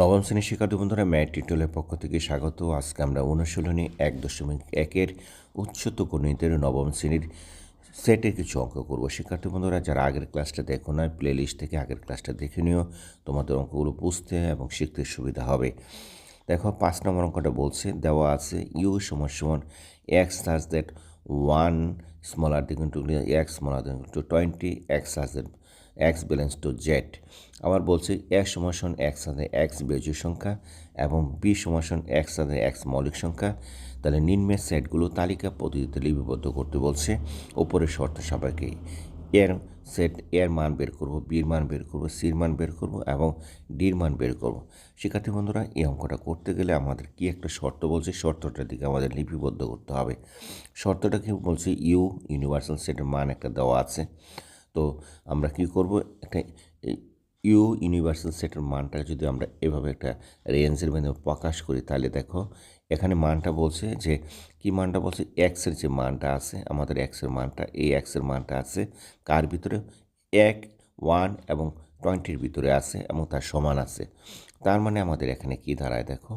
নবম শ্রেণির শিক্ষার্থী বন্ধুরা, ম্যাট টিউটোরিয়ালের পক্ষ থেকে স্বাগত। আজকে আমরা অনুশীলনী এক দশমিক একের উচ্চত গণিতের নবম শ্রেণির সেটের কিছু অঙ্ক করব। শিক্ষার্থী বন্ধুরা, যারা আগের ক্লাসটা দেখো না প্লে লিস্ট থেকে আগের ক্লাসটা দেখে নিও। তোমাদের অঙ্কগুলো বুঝতে এবং শিখতে সুবিধা হবে। দেখো, পাঁচ নম্বর অঙ্কটা বলছে, দেওয়া আছে ইউ সমান সমান x such that one smaller দিকে টু এক্স স্মলার দিকে to twenty x such that x belongs to Z আবার বলছে এ সমাসন এক্স সাথে এক্স বেজুর সংখ্যা এবং বি সমাসন এক্স সাথে এক্স মৌলিক সংখ্যা। তাহলে নিম্নের সেটগুলো তালিকা পদ্ধতিতে লিপিবদ্ধ করতে বলছে। ওপরের শর্ত সাপেক্ষে এর সেট এর মান বের করব বির মান বের করব সির মান বের করব এবং ডির মান বের করব। শিক্ষার্থী বন্ধুরা, এই অঙ্কটা করতে গেলে আমাদের কি একটা শর্ত বলছে, শর্তটার দিকে আমাদের লিপিবদ্ধ করতে হবে। শর্তটা কি বলছে ইউ ইউনিভার্সাল সেটের মান একটা দেওয়া আছে। তো আমরা কি করব? একটা ইউ ইউনিভার্সাল সেটের মানটা যদি আমরা এভাবে একটা রেঞ্জের মধ্যে প্রকাশ করি, তাহলে দেখো, এখানে মানটা বলছে যে, কি মানটা বলছে? এক্সের যে মানটা আছে, আমাদের এক্সের মানটা, এই এক্সের মানটা আছে, কার ভিতরে? এক ওয়ান এবং টোয়েন্টির ভিতরে আছে এবং তার সমান আছে। তার মানে আমাদের এখানে কি দাঁড়ায় দেখো?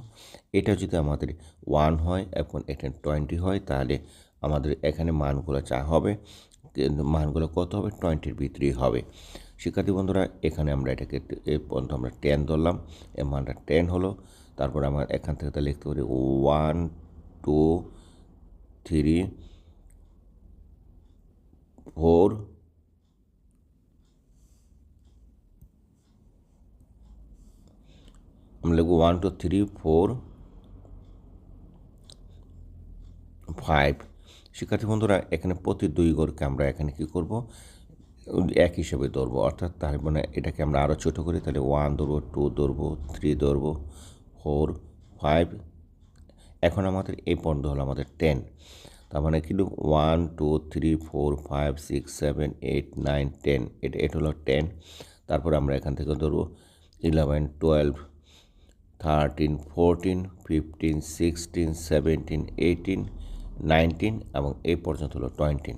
এটা যদি আমাদের ওয়ান হয় এবং এটা টোয়েন্টি হয়, তাহলে আমাদের এখানে মানগুলো চা হবে মানগুলো কত হবে? টোয়েন্টির ভিতরেই হবে। শিক্ষার্থী বন্ধুরা, এখানে আমরা এটাকে এ পর্যন্ত আমরা টেন ধরলাম। এর মানটা টেন হলো। তারপর আমরা এখান থেকে তা লিখতে পারি ওয়ান টু থ্রি ফোর আমরা লিখব one two three four five শিক্ষার্থী বন্ধুরা, এখানে প্রতি দুই গড়কে আমরা এখানে কী করব? এক হিসেবে ধরবো। অর্থাৎ তার মানে এটাকে আমরা আরও ছোটো করি। তাহলে ওয়ান ধরবো টু ধরবো থ্রি ধরবো ফোর ফাইভ এখন আমাদের এই পর্যন্ত হলো আমাদের টেন তার মানে কিন্তু one two three four five six seven eight nine ten এটা এটা হলো টেন তারপর আমরা এখান থেকে ধরবো eleven twelve thirteen fourteen fifteen sixteen seventeen eighteen nineteen এবং এই পর্যন্ত হলো টোয়েন্টিন।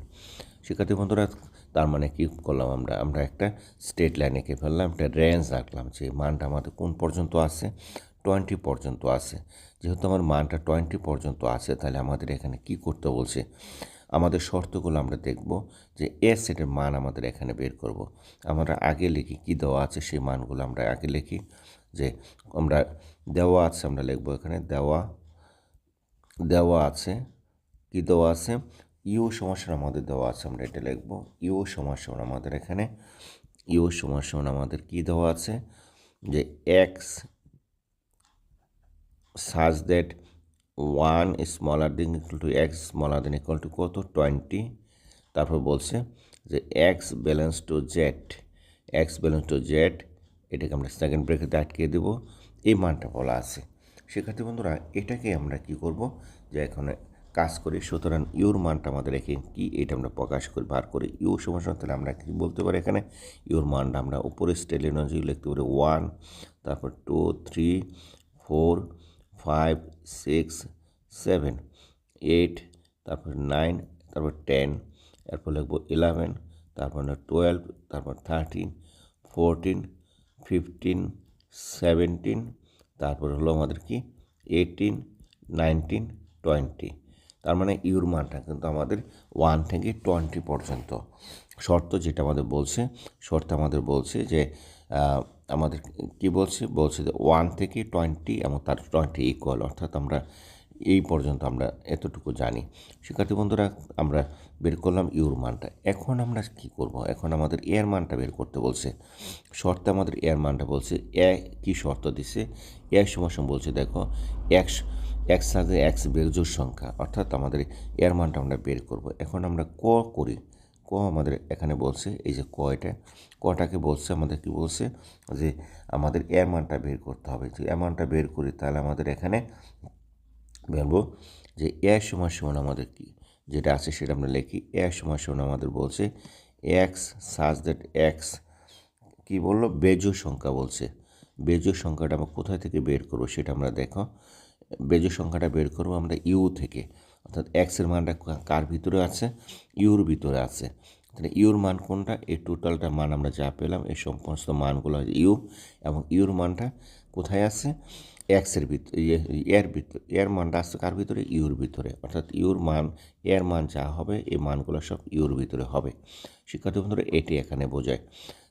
শিক্ষার্থী বন্ধুরা, তার মানে কী করলাম আমরা? আমরা একটা স্টেট লাইন এঁকে ফেললাম, একটা রেঞ্জ রাখলাম যে মানটা আমাদের কোন পর্যন্ত আছে? টোয়েন্টি পর্যন্ত আছে। যেহেতু আমার মানটা টোয়েন্টি পর্যন্ত আছে, তাহলে আমাদের এখানে কি করতে বলছে? আমাদের শর্তগুলো আমরা দেখব যে এ সেটের মান আমাদের এখানে বের করব। আমরা আগে লিখি কি দেওয়া আছে, সেই মানগুলো আমরা আগে লিখি। যে আমরা দেওয়া আছে, আমরা লিখব এখানে দেওয়া দেওয়া আছে কি দেওয়া আছে? ইউ সমাসন আমাদের দেওয়া আছে, আমরা এটা লিখব। ইউ সমাসন আমাদের এখানে, ইউ সমাসন আমাদের কি দেওয়া আছে? যে x such that one smaller দিন ইকুয়াল টু এক্স স্মলার দিন ইকুয়াল টু কত? টোয়েন্টি তারপর বলছে যে x belongs to Z x belongs to Z এটাকে আমরা সেকেন্ড ব্রেকেতে আটকে দেবো। এই মানটা বলা আছে। শিক্ষার্থী বন্ধুরা, এটাকে আমরা কি করব? যে এখানে কাজ করি, সুতরাং ইউর মানটা আমাদের এখানে কি, এটা আমরা প্রকাশ করি, বার করি, ইউ সমস্যা তাহলে আমরা কি বলতে পারি এখানে? ইউর মানটা আমরা উপরে স্টেল এনার্জি লিখতে পারি ওয়ান তারপর two three four five six seven eight তারপর নাইন তারপর টেন এরপর লিখব ইলেভেন তারপর টুয়েলভ তারপর থার্টিন ফোরটিন ফিফটিন সেভেন্টিন তারপর হলো আমাদের কি? এইটিন নাইনটিন টোয়েন্টি তার মানে ইউর মানটা, কিন্তু আমাদের ওয়ান থেকে টোয়েন্টি পর্যন্ত। শর্ত যেটা আমাদের বলছে, শর্ত আমাদের বলছে যে আমাদের কি বলছে? বলছে যে ওয়ান থেকে টোয়েন্টি এবং তার টোয়েন্টি ইকুয়াল অর্থাৎ আমরা এই পর্যন্ত আমরা এতটুকু জানি। শিক্ষার্থী বন্ধুরা, আমরা বের করলাম ইউর মানটা। এখন আমরা কি করব? এখন আমাদের এর মানটা বের করতে বলছে। শর্তে আমাদের এর মানটা বলছে, এ কি শর্ত দিছে? এ সমস্যা বলছে, দেখো, এক্স এক্স সাথে এক্স বেজোর সংখ্যা, অর্থাৎ আমাদের এর মানটা আমরা বের করব। এখন আমরা ক করি। ক আমাদের এখানে বলছে, এই যে ক এটা, কটাকে বলছে, আমাদের কি বলছে? যে আমাদের এর মানটা বের করতে হবে। যে এর মানটা বের করি, তাহলে আমাদের এখানে বলব যে এ সমান সমান আমাদের কি? যেটা আছে সেটা আমরা লিখি। এ সমান সমান আমাদের বলছে এক্স সাজ দ্যাট এক্স, কী বলল? বেজো সংখ্যা বলছে। বেজো সংখ্যাটা আমরা কোথায় থেকে বের করব সেটা আমরা দেখো। বেজো সংখ্যাটা বের করব আমরা ইউ থেকে। অর্থাৎ এক্সের মানটা কার ভিতরে আছে? ইউর ভিতরে আছে। তাহলে ইউর মান কোনটা? এই টোটালটা মান আমরা যা পেলাম এই সমস্ত মানগুলো ইউ এবং ইউর মানটা কোথায় আছে? এক্সের ভিতরে এর ভিতরে এর মানটা আসছে কার ভিতরে? ইউর ভিতরে। অর্থাৎ ইউর মান, এর মান যা হবে, এই মানগুলো সব ইউর ভিতরে হবে। শিক্ষার্থী বন্ধুরা, এটি এখানে বোঝায়।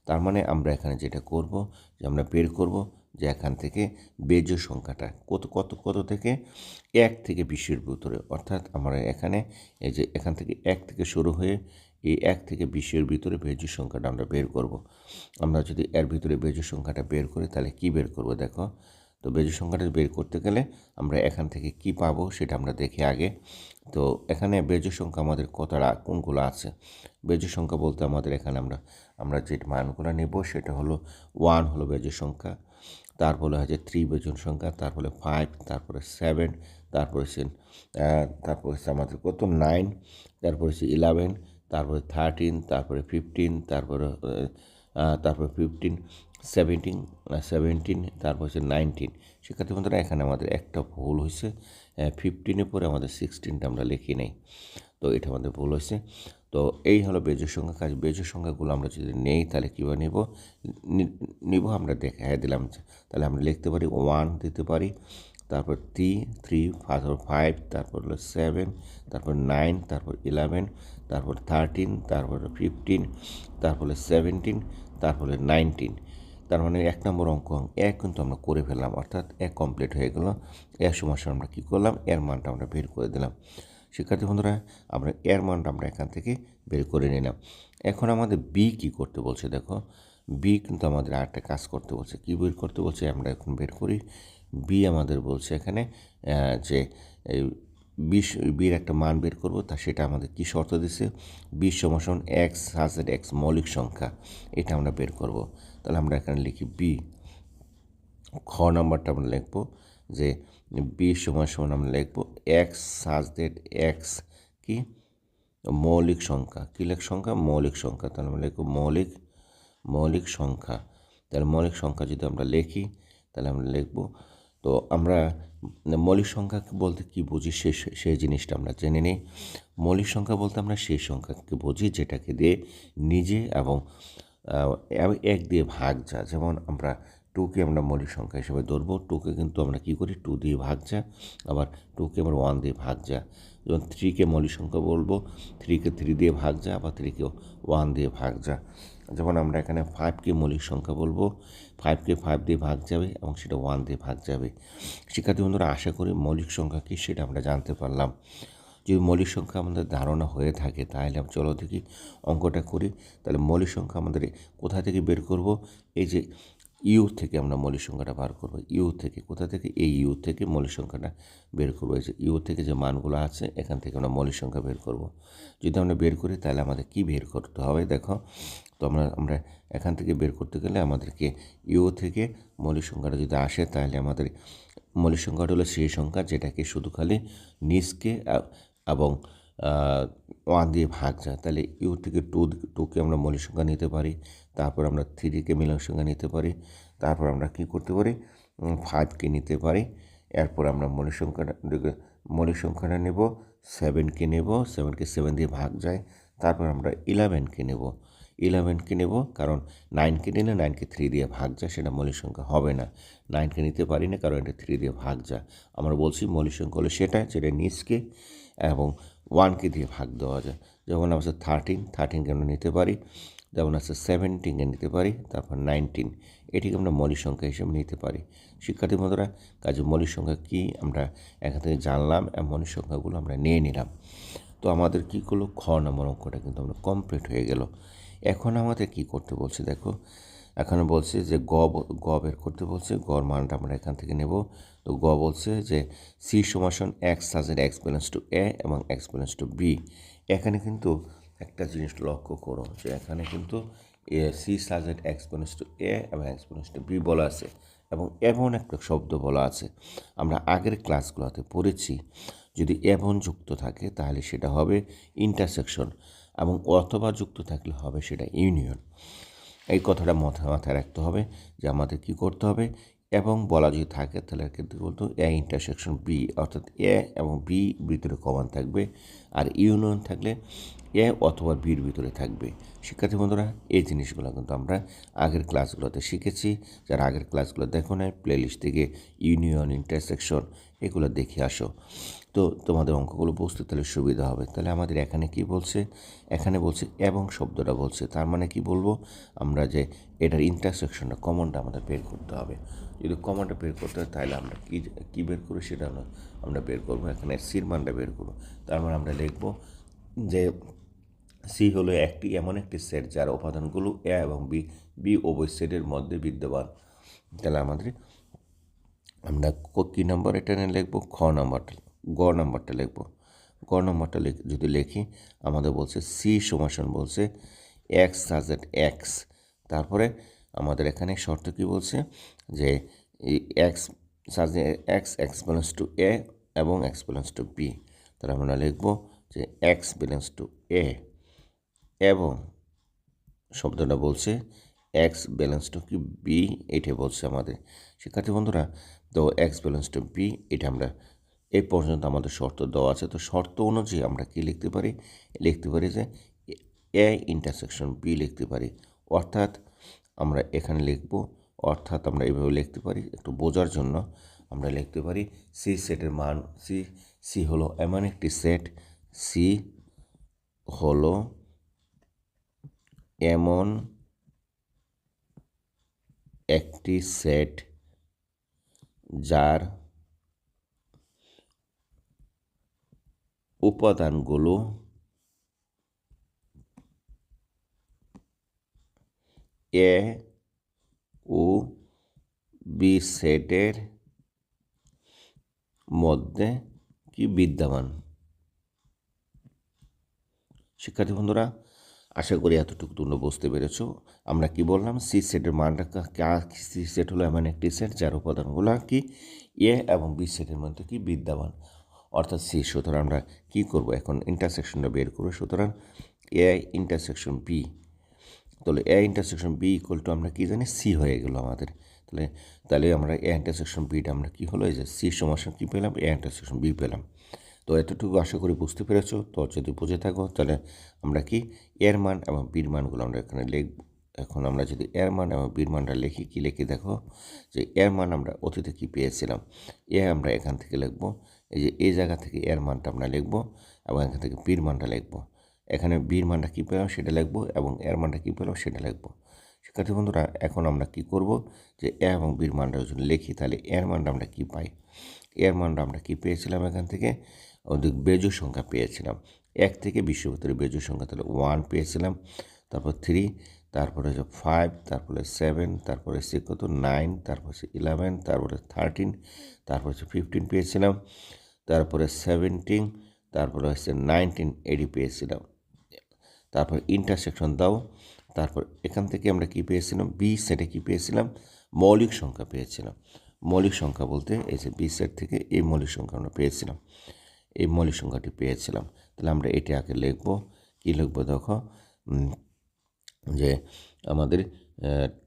তার মানে আমরা এখানে যেটা করব, যে আমরা বের করব যে এখান থেকে বেজ সংখ্যাটা কত কত কত থেকে এক থেকে বিশের ভিতরে। অর্থাৎ আমরা এখানে এই যে এখান থেকে এক থেকে শুরু হয়ে এই এক থেকে বিশের ভিতরে বেজ সংখ্যাটা আমরা বের করব। আমরা যদি এর ভিতরে বেজ সংখ্যাটা বের করি, তাহলে কি বের করব দেখো? তো বেজোর সংখ্যাটা বের করতে গেলে আমরা এখান থেকে কি পাবো সেটা আমরা দেখি আগে। তো এখানে বেজোর সংখ্যা আমাদের কতটা, কোনগুলো আছে? বেজোর সংখ্যা বলতে আমাদের এখানে আমরা আমরা যে মানগুলো নেব সেটা হলো ওয়ান হলো বেজোর সংখ্যা তারপরে হচ্ছে থ্রি বেজন সংখ্যা তারপরে ফাইভ তারপরে সেভেন তারপরে হচ্ছে তারপরে হচ্ছে আমাদের কত নাইন তারপরে হচ্ছে ইলেভেন তারপরে থার্টিন তারপরে ফিফটিন তারপরে তারপরে ফিফটিন সেভেন্টিন সেভেন্টিন তারপর হচ্ছে নাইনটিন শিক্ষার্থী বন্ধুরা এখানে আমাদের একটা ভুল হয়েছে ফিফটিনের পরে আমাদের সিক্সটিনটা আমরা লিখি নেই তো এটা আমাদের ভুল হয়েছে তো এই হলো বেজোর সংখ্যা কাজ। বেজোর সংখ্যাগুলো আমরা যদি নেই, তাহলে কীভাবে নেব? নিব আমরা দেখা দিলাম তাহলে আমরা লিখতে পারি ওয়ান দিতে পারি, তারপর থ্রি থ্রি, তারপর ফাইভ, তারপর হলো সেভেন, তারপর নাইন, তারপর ইলেভেন, তারপর থার্টিন, তারপর ফিফটিন, তারপর সেভেন্টিন, তারপর নাইনটিন। তার মানে এক নম্বর অঙ্ক, এক কিন্তু আমরা করে ফেললাম, অর্থাৎ এক কমপ্লিট হয়ে গেল। এর সমস্যা আমরা কী করলাম? এর মানটা আমরা বের করে দিলাম। শিক্ষার্থী বন্ধুরা, আমরা এর মানটা আমরা এখান থেকে বের করে নিলাম। এখন আমাদের বি কি করতে বলছে দেখো। বি কিন্তু আমাদের আরেকটা কাজ করতে বলছে। কী বের করতে বলছে আমরা এখন বের করি। বি আমাদের বলছে এখানে যে বিশ বির একটা মান বের করব, তা সেটা আমাদের কী শর্ত দিছে? বিশ সমাসন এক্স হাজের এক্স মৌলিক সংখ্যা, এটা আমরা বের করব। তাহলে আমরা এখানে লিখি বি খ নাম্বারটা আমরা লিখব যে বি সমান সমান আমরা লিখব এক্স সাজদের এক্স কি? মৌলিক সংখ্যা। কী লেখ সংখ্যা? মৌলিক সংখ্যা। তাহলে আমরা লিখব মৌলিক মৌলিক সংখ্যা। তাহলে মৌলিক সংখ্যা যদি আমরা লিখি, তাহলে আমরা লিখব, তো আমরা মৌলিক সংখ্যা বলতে কি বুঝি? সে সেই জিনিসটা আমরা জেনে নিই। মৌলিক সংখ্যা বলতে আমরা সেই সংখ্যাকে বুঝি যেটাকে দিয়ে নিজে এবং এক দিয়ে ভাগ যা। যেমন আমরা টুকে আমরা মৌলিক সংখ্যা হিসেবে ধরবো। টুকে কিন্তু আমরা কী করি? টু দিয়ে ভাগ যা, আবার টুকে আমরা ওয়ান দিয়ে ভাগ যা যেমন থ্রিকে মৌলিক সংখ্যা বলব। থ্রিকে থ্রি দিয়ে ভাগ যা, আবার থ্রিকে ওয়ান দিয়ে ভাগ যা। যেমন আমরা এখানে ফাইভকে মৌলিক সংখ্যা বলব। ফাইভকে ফাইভ দিয়ে ভাগ যাবে এবং সেটা ওয়ান দিয়ে ভাগ যাবে। শিক্ষার্থী বন্ধুরা, আশা করি মৌলিক সংখ্যা কী সেটা আমরা জানতে পারলাম। যদি মৌলিক সংখ্যা আমাদের ধারণা হয়ে থাকে, তাহলে আমি চলো দেখি অঙ্কটা করি। তাহলে মৌলিক সংখ্যা আমাদের কোথা থেকে বের করব? এই যে ইউ থেকে আমরা মৌলিক সংখ্যাটা বার করব। ইউ থেকে, কোথা থেকে? এই ইউ থেকে মৌলিক সংখ্যাটা বের করব। এই যে ইউ থেকে যে মানগুলো আছে, এখান থেকে আমরা মৌলিক সংখ্যা বের করব। যদি আমরা বের করি, তাহলে আমাদের কি বের করতে হবে? দেখো, তো আমরা আমরা এখান থেকে বের করতে গেলে আমাদেরকে ইউ থেকে মৌলিক সংখ্যাটা যদি আসে, তাহলে আমাদের মৌলিক সংখ্যাটা হলো সেই সংখ্যা যেটাকে শুধু খালি নিজকে এবং ওয়ান দিয়ে ভাগ যায়। তাহলে ইউ থেকে টু, টুকে আমরা মৌলিক সংখ্যা নিতে পারি। তারপর আমরা থ্রিকে মিলন সংখ্যা নিতে পারি, তারপর আমরা কী করতে পারি? ফাইভকে নিতে পারি। এরপর আমরা মৌলিক সংখ্যাটা মৌলিক সংখ্যাটা নেব সেভেনকে নেব সেভেনকে সেভেন দিয়ে ভাগ যায়, তারপর আমরা ইলেভেনকে নেব। ইলেভেনকে নেব, কারণ নাইনকে নিলে নাইনকে থ্রি দিয়ে ভাগ যায়, সেটা মৌলিক সংখ্যা হবে না। নাইনকে নিতে পারি না, কারণ এটা থ্রি দিয়ে ভাগ যায়। আমরা বলছি মৌলিক সংখ্যা হলো সেটা, যেটা নিজকে এবং ওয়ানকে দিয়ে ভাগ দেওয়া যায়। যেমন আছে থার্টিন থার্টিনকে আমরা নিতে পারি। যেমন আছে সেভেন্টিনকে নিতে পারি, তারপর নাইনটিন এটিকে আমরা মৌলিক সংখ্যা হিসেবে নিতে পারি। শিক্ষার্থী বন্ধুরা কাজে মৌলিক সংখ্যা কী? আমরা এখান থেকে জানলাম এবং মৌলিক সংখ্যাগুলো আমরা নিয়ে নিলাম। তো আমাদের কী করল? খ নম্বর অঙ্কটা কিন্তু আমরা কমপ্লিট হয়ে গেল। এখন আমাদের কি করতে বলছে দেখো? এখানে বলছে যে গ গ বের করতে বলছে গর মানটা আমরা এখান থেকে নেব। তো গ বলছে যে সি সমাসন এক্স সাজের এক্স ব্যালেন্স টু এ এবং এক্স ব্যালেন্স টু বি এখানে কিন্তু একটা জিনিস লক্ষ্য করো যে এখানে কিন্তু এ, সি সাজের এক্স ব্যালেন্স টু এ এবং এক্স ব্যালেন্স টু বি বলা আছে এবং এমন একটা শব্দ বলা আছে। আমরা আগের ক্লাসগুলোতে পড়েছি, যদি এমন যুক্ত থাকে তাহলে সেটা হবে ইন্টারসেকশন এবং অথবা যুক্ত থাকলে হবে সেটা ইউনিয়ন এই কথাটা মাথায় মাথায় রাখতে হবে যে আমাদের কি করতে হবে এবং বলা যদি থাকে তাহলে কিন্তু বলতো এ ইন্টারসেকশন বি অর্থাৎ এ এবং বি ভিতরে কমান থাকবে আর ইউনিয়ন থাকলে এ অথবা বির ভিতরে থাকবে। শিক্ষার্থী বন্ধুরা, এই জিনিসগুলো কিন্তু আমরা আগের ক্লাসগুলোতে শিখেছি। যারা আগের ক্লাসগুলো দেখো নাই প্লেলিস্ট থেকে ইউনিয়ন ইন্টারসেকশন এগুলো দেখে আসো। তো তোমাদের অঙ্কগুলো বুঝতে তাহলে সুবিধা হবে। তাহলে আমাদের এখানে কি বলছে? এখানে বলছে এবং শব্দটা বলছে। তার মানে কি বলব? আমরা যে এটার ইন্টারসেকশনটা কমনটা আমাদের বের করতে হবে। যদি কমনটা বের করতে হয়, তাহলে আমরা কী কী বের করি সেটা নয় আমরা বের করব, এখানে সির মানটা বের করব। তার মানে আমরা লিখব যে সি হলো একটি, এমন একটি সেট যার উপাদানগুলো এ এবং বি বি উভয় সেটের মধ্যে বিদ্যমান। তাহলে আমাদের আমরা ক- নম্বর এটা নিয়ে লিখব? খ নম্বরটা গ নম্বরটা লিখব। গ নম্বরটা যদি লিখি, আমাদের বলছে সি সমাসন বলছে এক্স সাজেট এক্স তারপরে আমাদের এখানে শর্ত কি বলছে? যে এক্স সাজে x x belongs to A এবং এক্স ব্যালেন্স টু বি। তাহলে আমরা লিখব যে এক্স ব্যালেন্স টু এ এবং শব্দটা বলছে এক্স ব্যালেন্স টু কি বি এটা বলছে আমাদের। শিক্ষার্থী বন্ধুরা, তো এক্স ব্যালেন্স টু বি, এটা আমরা এই পর্যন্ত আমাদের শর্ত দেওয়া আছে। তো শর্ত অনুযায়ী আমরা কি লিখতে পারি? লিখতে পারি যে এ ইন্টারসেকশন বি লিখতে পারি। অর্থাৎ আমরা এখানে লিখব অর্থাৎ আমরা এইভাবে লিখতে পারি, একটু বোঝার জন্য আমরা লিখতে পারি সি সেটের মান সি সি হলো এমন একটি সেট সি হলো এমন একটি সেট যার উপাদানগুলো এ ও বি সেটের মধ্যে কি বিদ্যমান? শিক্ষার্থী বন্ধুরা, আশা করি এতটুকু তোমরা বুঝতে পেরেছ। আমরা কি বললাম? সি সেটের মানটা সি সেট হলো এমন একটি সেট যার উপাদানগুলো কি এ এবং বি সেটের মধ্যে কি বিদ্যমান। অর্থাৎ সি, সুতরাং আমরা কি করব? এখন ইন্টারসেকশনটা বের করব। সুতরাং এ ইন্টারসেকশন বি তাহলে A intersection B equal to আমরা কী জানি সি হয়ে গেল আমাদের। তাহলে তাহলে আমরা এ ইন্টারসেকশন বিটা আমরা কী হলো? এই যে সি সমস্যা কী পেলাম? এ ইন্টারসেকশন বি পেলাম। তো এতটুকু আশা করি বুঝতে পেরেছ। তো যদি বুঝে থাকো, তাহলে আমরা কি এর মান এবং বীর মানগুলো আমরা এখানে লিখব। এখন আমরা যদি এর মান এবং বীর মানটা লিখি, কী লিখি দেখো? যে এর মান আমরা অতীতে কী পেয়েছিলাম? এ আমরা এখান থেকে লিখব। এই যে এই জায়গা থেকে এর মানটা আমরা লিখব এবং এখান থেকে বীর মানটা লিখব। এখানে বীর মানটা কী পেলাম সেটা লিখব এবং এর মানটা কী পেলাম সেটা লিখব। শিক্ষার্থী বন্ধুরা, এখন আমরা কি করব? যে এ এবং বীর মানটা যদি লিখি, তাহলে এর মানটা আমরা কী পাই? এর মানটা আমরা কী পেয়েছিলাম এখান থেকে? ওদিক বেজু সংখ্যা পেয়েছিলাম। এক থেকে বিশ্ব ভিতরে বেজু সংখ্যা, তাহলে ওয়ান পেয়েছিলাম। তারপর থ্রি তারপরে হচ্ছে ফাইভ তারপরে সেভেন তারপরে হচ্ছে কত নাইন তারপর হচ্ছে ইলেভেন তারপরে থার্টিন তারপর হচ্ছে ফিফটিন পেয়েছিলাম। তারপরে সেভেন্টিন তারপরে হচ্ছে নাইনটিন এডি পেয়েছিলাম। তারপর ইন্টারসেকশন দাও। তারপর এখান থেকে আমরা কি পেয়েছিলাম? বি সেটে কি পেয়েছিলাম? মৌলিক সংখ্যা পেয়েছিলাম। মৌলিক সংখ্যা বলতে এই যে বি সেট থেকে এই মৌলিক সংখ্যা আমরা পেয়েছিলাম। এই মৌলিক সংখ্যাটি পেয়েছিলাম। তাহলে আমরা এটা আগে লিখব। কী লিখব দেখো? যে আমাদের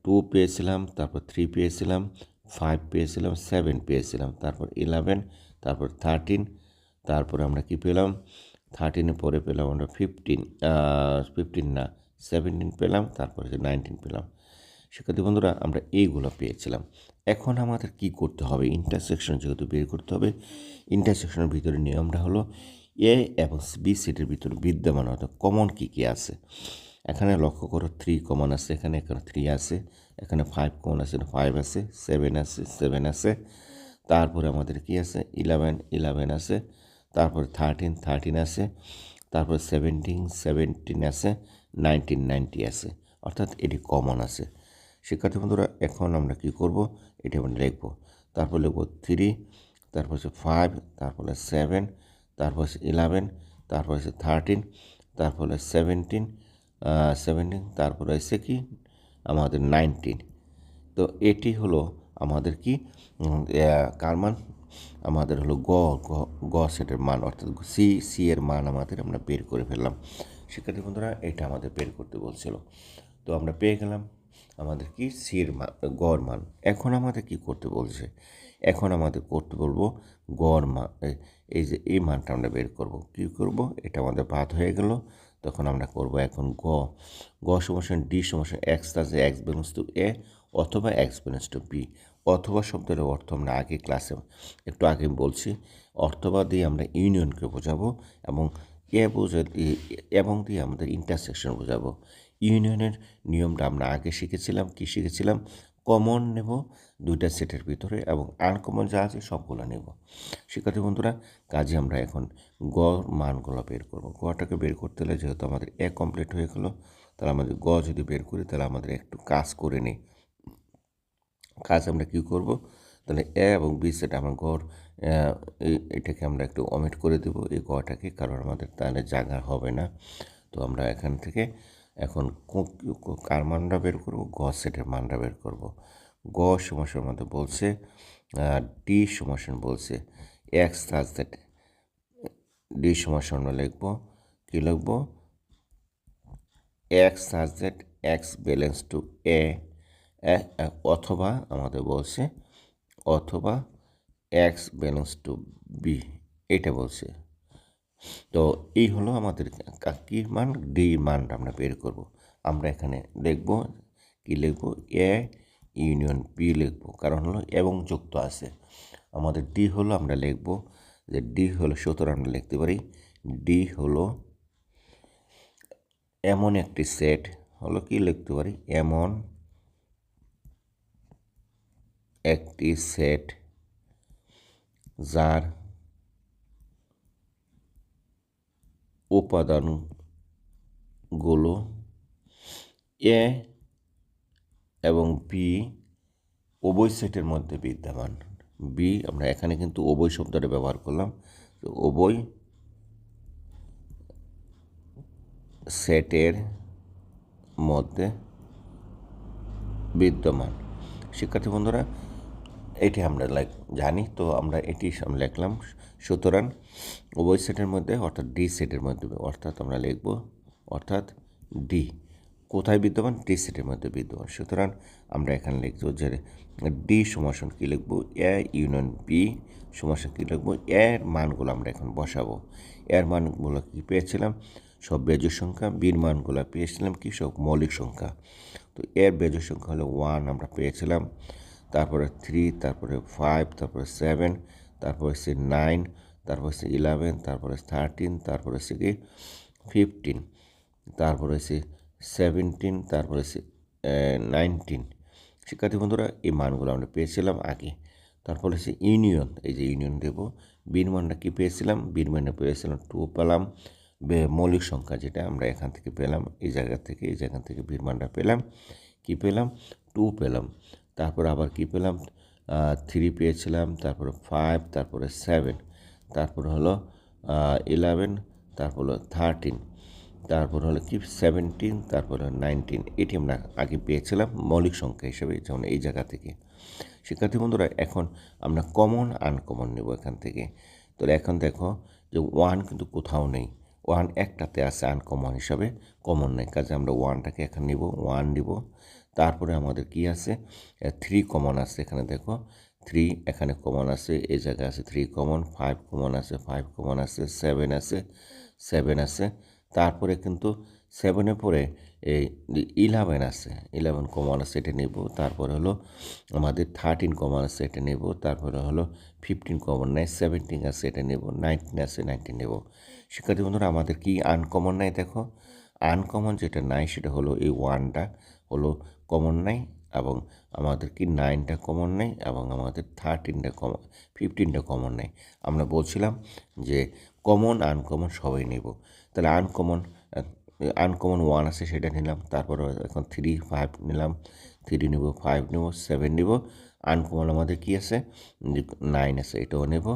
টু পেয়েছিলাম, তারপর থ্রি পেয়েছিলাম ফাইভ পেয়েছিলাম সেভেন পেয়েছিলাম, তারপর ইলেভেন তারপর থার্টিন তারপর আমরা কি পেলাম? থার্টিনের পরে পেলাম আমরা ফিফটিন ফিফটিন না সেভেন্টিন পেলাম, তারপরে নাইনটিন পেলাম। শিক্ষার্থী বন্ধুরা, আমরা এইগুলো পেয়েছিলাম। এখন আমাদের কি করতে হবে? ইন্টারসেকশন যেহেতু বের করতে হবে ইন্টারসেকশনের ভিতরে নিয়মটা হলো এ এবং বি সেটের ভিতরে বিদ্যমান অর্থাৎ কমন কী কী আছে? এখানে লক্ষ্য করো থ্রি কমন আছে, এখানে এখানে থ্রি আছে, এখানে ফাইভ কমন আছে ফাইভ আছে সেভেন আছে সেভেন আছে। তারপরে আমাদের কি আছে? ইলেভেন ইলেভেন আছে। তারপরে থার্টিন থার্টিন আছে তারপরে সেভেন্টিন সেভেন্টিন আছে নাইনটিন নাইনটি আছে অর্থাৎ এটি কমন আছে। শিক্ষার্থী বন্ধুরা এখন আমরা কি করব? এটি আমরা লিখব। তারপর লিখব থ্রি তারপর হচ্ছে ফাইভ তারপরে সেভেন তারপর হচ্ছে ইলেভেন তারপর হচ্ছে থার্টিন তারপর সেভেন্টিন সেভেন্টিন তারপরে হচ্ছে কি? আমাদের নাইনটিন তো এটি হলো আমাদের কি? উম, আহ, কার মান? আমাদের হলো গ, গ- সেটের মান, অর্থাৎ সি সি এর মান আমাদের আমরা বের করে ফেললাম। শিক্ষার্থী বন্ধুরা, এটা আমাদের বের করতে বলছিল। তো আমরা পেয়ে গেলাম আমাদের কি? সির মান গড় মান। এখন আমাদের কি করতে বলছে? এখন আমাদের করতে বলব গড় মান এই- যে এই মানটা আমরা বের করব। কি করব? এটা আমাদের বাদ হয়ে গেল। তখন আমরা করব এখন গ। গ সমস্যা ডি সমস্যা এক্স আছে এক্স বিলংস টু এ অথবা এক্স বিলংস টু বি। অথবা শব্দের অর্থ আমরা আগে ক্লাসে একটু আগে বলছি। অথবা দিয়ে আমরা ইউনিয়নকে বোঝাবো এবং এ বোঝা এবং দিয়ে আমাদের ইন্টারসেকশন বোঝাবো। ইউনিয়নের নিয়মটা আমরা আগে শিখেছিলাম, কি শিখেছিলাম? কমন নেব দুইটা সেটের ভিতরে এবং আনকমন যা আছে সবগুলো নেব। শিক্ষার্থী বন্ধুরা, কাজে আমরা এখন গ মানগুলো বের করব। গটাকে বের করতে হলে যেহেতু আমাদের এ কমপ্লিট হয়ে গেলো, তাহলে আমাদের গ যদি বের করি, তাহলে আমাদের একটু কাজ করে নিই। কাজ আমরা কি করব? তাহলে এ এবং বি সেট আমার গড় এটাকে আমরা একটু অমিট করে দেব এই গড়টাকে কারণ আমাদের তাহলে জায়গা হবে না। তো আমরা এখান থেকে এখন কার মানটা বের করব? গ সেটের মানটা বের করব। গ সমস্যার মধ্যে বলছে ডি সমস্যা বলছে এক্স সাজ দ্যাট ডি আমরা লিখব, কী লিখব? X such that x belongs to A অথবা আমাদের বলছে অথবা এক্স ব্যালেন্স টু বি, এটা বলছে। তো এই হলো আমাদের কা- মান, ডি মানটা আমরা বের করব। আমরা এখানে লিখব, কি লিখব? এ ইউনিয়ন বি লিখব, কারণ হলো এবং যুক্ত আছে। আমাদের ডি হলো আমরা লিখব, যে ডি হলো, সুতরাং আমরা লিখতে পারি ডি হলো এমন একটি সেট, হলো কি লিখতে পারি? এমন একটি সেট যার উপাদানগুলো এ এবং বি উভয় সেটের মধ্যে বিদ্যমান। বি আমরা এখানে কিন্তু উভয় শব্দটা ব্যবহার করলাম। তো উভয় সেটের মধ্যে বিদ্যমান। শিক্ষার্থী বন্ধুরা এটি আমরা লাইক জানি। তো আমরা এটি লিখলাম। সুতরাং উভয় সেটের মধ্যে, অর্থাৎ ডি সেটের মধ্যে, অর্থাৎ আমরা লিখব, অর্থাৎ ডি। কোথায় বিদ্যমান? ডি সেটের মধ্যে বিদ্যমান। সুতরাং আমরা এখানে লিখব যে ডি সমাসন কী লিখব? এ ইউনিয়ন বি সমাসন কী লিখব? এর মানগুলো আমরা এখন বসাবো। এর মানগুলো কী পেয়েছিলাম? সব বেজোর সংখ্যা। বির মানগুলো পেয়েছিলাম কি? সব মৌলিক সংখ্যা। তো এর বেজোর সংখ্যা হলো ওয়ান আমরা পেয়েছিলাম। তারপরে থ্রি তারপরে ফাইভ তারপরে সেভেন তারপরে হচ্ছে নাইন তারপর হচ্ছে ইলেভেন তারপরে থার্টিন তারপরে হচ্ছে কি? ফিফটিন তারপরে হচ্ছে সেভেন্টিন তারপরে হচ্ছে নাইনটিন শিক্ষার্থী বন্ধুরা, এই মানগুলো আমরা পেয়েছিলাম আগে। তারপর হচ্ছে ইউনিয়ন এই যে ইউনিয়ন দেব, বিন মানটা কী পেয়েছিলাম? বিন পেয়েছিলাম টু পেলাম। মৌলিক সংখ্যা যেটা আমরা এখান থেকে পেলাম, এই জায়গা থেকে, এই জায়গা থেকে বিন মানটা পেলাম। কি পেলাম? টু পেলাম। তারপর আবার কি পেলাম? থ্রি পেয়েছিলাম, তারপরে ফাইভ তারপরে সেভেন তারপর হলো ইলেভেন তারপর হলো থার্টিন তারপর হলো কি? সেভেন্টিন তারপর হলো নাইনটিন এটি আমরা আগে পেয়েছিলাম মৌলিক সংখ্যা হিসেবে, যেমন এই জায়গা থেকে। শিক্ষার্থী বন্ধুরা, এখন আমরা কমন আনকমন নেব এখান থেকে। তো এখন দেখো যে ওয়ান কিন্তু কোথাও নেই। ওয়ান একটাতে আছে আনকমন হিসাবে কমন নেই। কাজে আমরা ওয়ানটাকে এখানে নিব ওয়ান নিব। তারপরে আমাদের কি আছে? থ্রি কমন আছে এখানে দেখো। থ্রি এখানে কমন আছে, এই জায়গায় আছে থ্রি কমন ফাইভ কমন আছে ফাইভ কমন আছে সেভেন আছে সেভেন আছে। তারপরে কিন্তু সেভেনের পরে এই ইলেভেন আছে ইলেভেন কমন আছে, এটা নেব। তারপরে হলো আমাদের থার্টিন কমন আছে, এটা নেব। তারপরে হলো ফিফটিন কমন নাই সেভেন্টিন আছে, এটা নেব। নাইনটিন আছে নাইনটিন নেব। শিক্ষার্থী বন্ধুরা, আমাদের কি আনকমন নাই দেখো? আনকমন যেটা নাই সেটা হলো এই ওয়ানটা হলো কমন নাই এবং আমাদের কি নাইনটা কমন নেই এবং আমাদের থার্টিনটা কমন ফিফটিনটা কমন নেই। আমরা বলছিলাম যে কমন আনকমন সবাই নেব। তাহলে আনকমন আনকমন ওয়ান আছে সেটা নিলাম, তারপর এখন থ্রি ফাইভ নিলাম। থ্রি নেব ফাইভ নেব সেভেন নেব। আনকমন আমাদের কি আছে? নাইন আছে, এটাও নেব।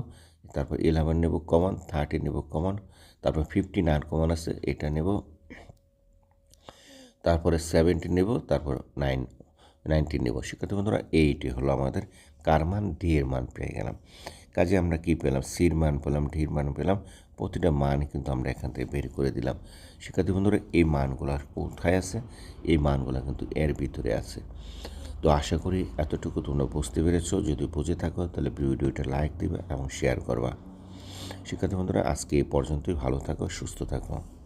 তারপর ইলেভেন নেব কমন থার্টি নেব কমন তারপর ফিফটিন আনকমন আছে, এটা নেব। তারপরে সেভেন্টিন নেব, তারপর নাইন নাইনটিন নেব। শিক্ষার্থী বন্ধুরা এইটি হলো আমাদের কার মান? ডি এর মান পেয়ে গেলাম। কাজে আমরা কি পেলাম? সির মান পেলাম ঢির মান পেলাম। প্রতিটা মান কিন্তু আমরা এখান থেকে বের করে দিলাম। শিক্ষার্থী বন্ধুরা এই মানগুলো কোথায় আছে? এই মানগুলো কিন্তু এর ভিতরে আছে। তো আশা করি এতটুকু তোমরা বুঝতে পেরেছ। যদি বুঝে থাকো, তাহলে ভিডিওটা লাইক দিবে এবং শেয়ার করবা। শিক্ষার্থী বন্ধুরা আজকে এই পর্যন্তই। ভালো থাকো, সুস্থ থাকো।